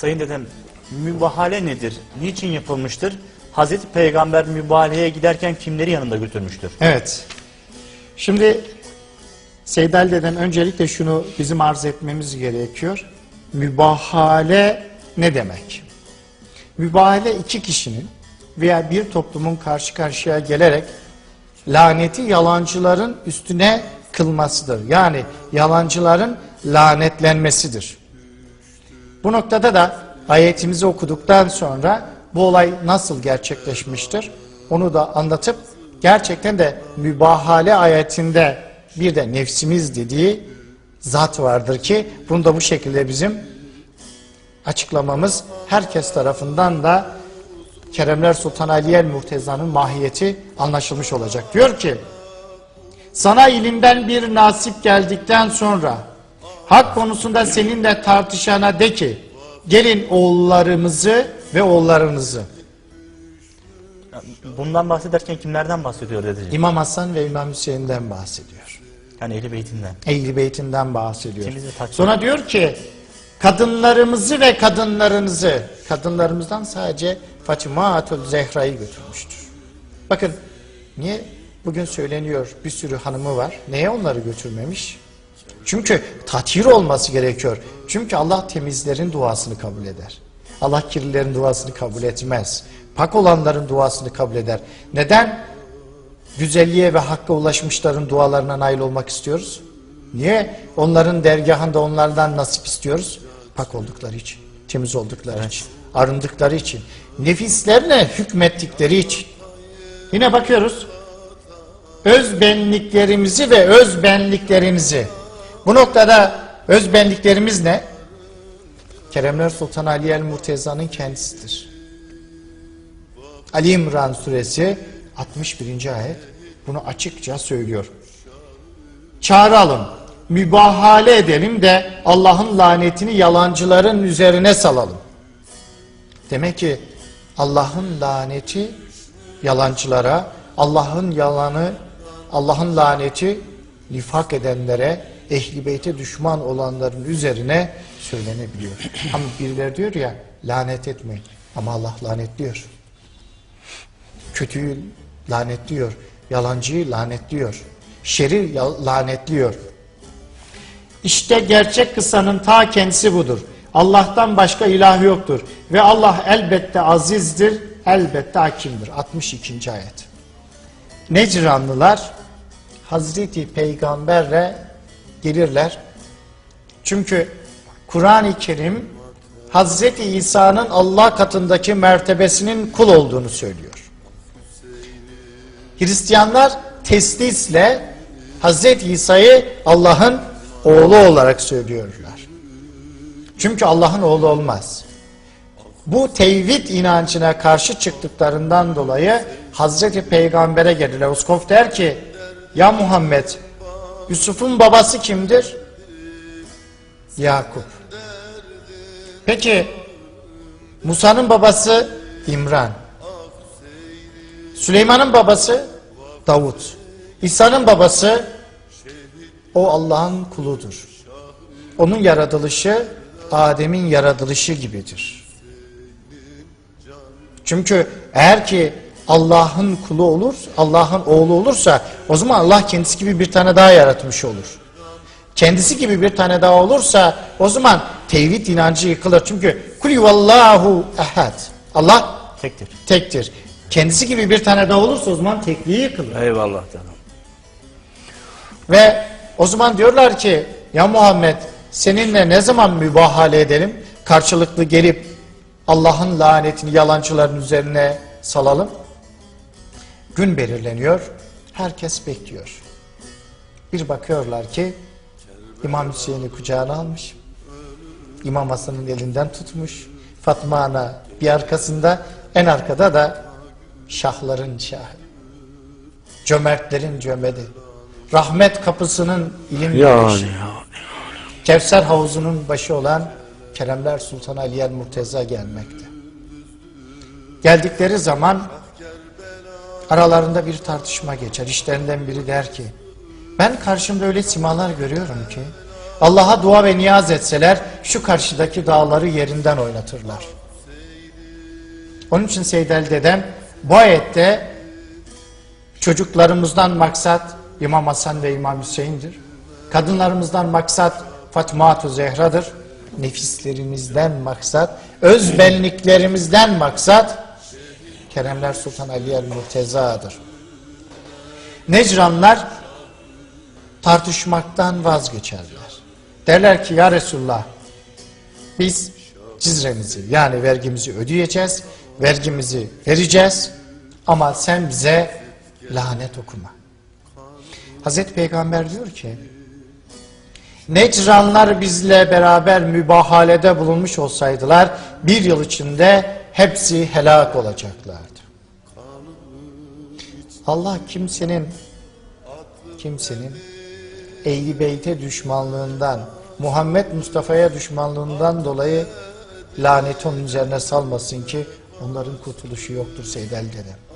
Sayın dedem mübahale nedir? Niçin yapılmıştır? Hazreti Peygamber mübahaleye giderken kimleri yanında götürmüştür? Evet. Şimdi Seyyid Ali'den öncelikle şunu bizim arz etmemiz gerekiyor. Mübahale ne demek? Mübahale iki kişinin veya bir toplumun karşı karşıya gelerek laneti yalancıların üstüne kılmasıdır. Yani yalancıların lanetlenmesidir. Bu noktada da ayetimizi okuduktan sonra bu olay nasıl gerçekleşmiştir onu da anlatıp gerçekten de mübahale ayetinde bir de nefsimiz dediği zat vardır ki bunu da bu şekilde bizim açıklamamız herkes tarafından da Keremler Sultan Ali Muhteza'nın mahiyeti anlaşılmış olacak. Diyor ki sana ilimden bir nasip geldikten sonra hak konusunda seninle tartışana de ki gelin oğullarımızı ve oğullarınızı Bundan bahsederken kimlerden bahsediyor dedeciğim? İmam Hasan ve İmam Hüseyin'den bahsediyor. Yani Ehli Beytinden. Ehl-i Beyt'inden bahsediyor. Sonra diyor ki kadınlarımızı ve kadınlarınızı kadınlarımızdan sadece Fatıma Atül Zehra'yı götürmüştür. Bakın niye bugün söyleniyor bir sürü hanımı var. Neye onları götürmemiş? Çünkü tathir olması gerekiyor. Çünkü Allah temizlerin duasını kabul eder. Allah kirlilerin duasını kabul etmez. Pak olanların duasını kabul eder. Neden? güzelliğe ve hakka ulaşmışların dualarına nail olmak istiyoruz? Niye? Onların dergahında onlardan nasip istiyoruz? Pak oldukları için, temiz oldukları için, arındıkları için, nefislerine hükmettikleri için. Yine bakıyoruz. Öz benliklerimizi ve öz benliklerinizi. Bu noktada öz benliklerimiz ne? Keremler Sultan Ali el Murteza'nın kendisidir. Ali İmran suresi 61. ayet bunu açıkça söylüyor. Çağıralım, mübahale edelim de Allah'ın lanetini yalancıların üzerine salalım. Demek ki Allah'ın laneti yalancılara, Allah'ın yalanı, Allah'ın laneti nifak edenlere, ehli beyte düşman olanların üzerine söylenebiliyor. Ama birileri diyor ya lanet etmeyin ama Allah lanetliyor kötüyü lanetliyor, yalancıyı lanetliyor, şeri lanetliyor. İşte gerçek kıssanın ta kendisi budur. Allah'tan başka ilah yoktur. Ve Allah elbette azizdir, elbette hakimdir. 62. ayet. Necranlılar Hazreti Peygamber'le gelirler. Çünkü Kur'an-ı Kerim Hazreti İsa'nın Allah katındaki mertebesinin kul olduğunu söylüyor. Hristiyanlar teslisle Hazreti İsa'yı Allah'ın oğlu olarak söylüyorlar. Çünkü Allah'ın oğlu olmaz. Bu tevhid inancına karşı çıktıklarından dolayı Hazreti Peygamber'e gelirler. Uskop der ki ya Muhammed Yusuf'un babası kimdir? Yakup. Peki Musa'nın babası İmran. Süleyman'ın babası Davut. İsa'nın babası o Allah'ın kuludur. Onun yaratılışı Adem'in yaratılışı gibidir. Çünkü eğer ki Allah'ın kulu olur, Allah'ın oğlu olursa o zaman Allah kendisi gibi bir tane daha yaratmış olur. Kendisi gibi bir tane daha olursa o zaman tevhid inancı yıkılır. Çünkü kul yuvallahu ehad. Allah Tektir. tektir. Kendisi gibi bir tane daha olursa o zaman tekliği yıkılır. Eyvallah canım. Ve o zaman diyorlar ki ya Muhammed seninle ne zaman mübahale edelim? Karşılıklı gelip Allah'ın lanetini yalancıların üzerine salalım. Gün belirleniyor. Herkes bekliyor. Bir bakıyorlar ki İmam Hüseyin'i kucağına almış. İmam Hasan'ın elinden tutmuş. Fatma Ana bir arkasında en arkada da şahların şahı. Cömertlerin cömeri. Rahmet kapısının ilim Yani güneşi. ya. Kevser havuzunun başı olan Keremler Sultan Ali el Murteza gelmekte. Geldikleri zaman aralarında bir tartışma geçer. İşlerinden biri der ki ben karşımda öyle simalar görüyorum ki Allah'a dua ve niyaz etseler şu karşıdaki dağları yerinden oynatırlar. Onun için Seyyid Ali dedem bu ayette çocuklarımızdan maksat İmam Hasan ve İmam Hüseyin'dir. Kadınlarımızdan maksat Fatıma Zehra'dır. Nefislerimizden maksat, öz benliklerimizden maksat Keremler Sultan Ali el Murteza'dır. Necranlar tartışmaktan vazgeçerler. Derler ki ya Resulullah biz cizremizi yani vergimizi ödeyeceğiz, vergimizi vereceğiz ama sen bize lanet okuma. Hazreti Peygamber diyor ki Necranlar bizle beraber mübahalede bulunmuş olsaydılar bir yıl içinde hepsi helak olacaklardı. Allah kimsenin kimsenin Ehli Beyt'e düşmanlığından Muhammed Mustafa'ya düşmanlığından dolayı lanet onun üzerine salmasın ki onların kurtuluşu yoktur Seyyid Ali dedem.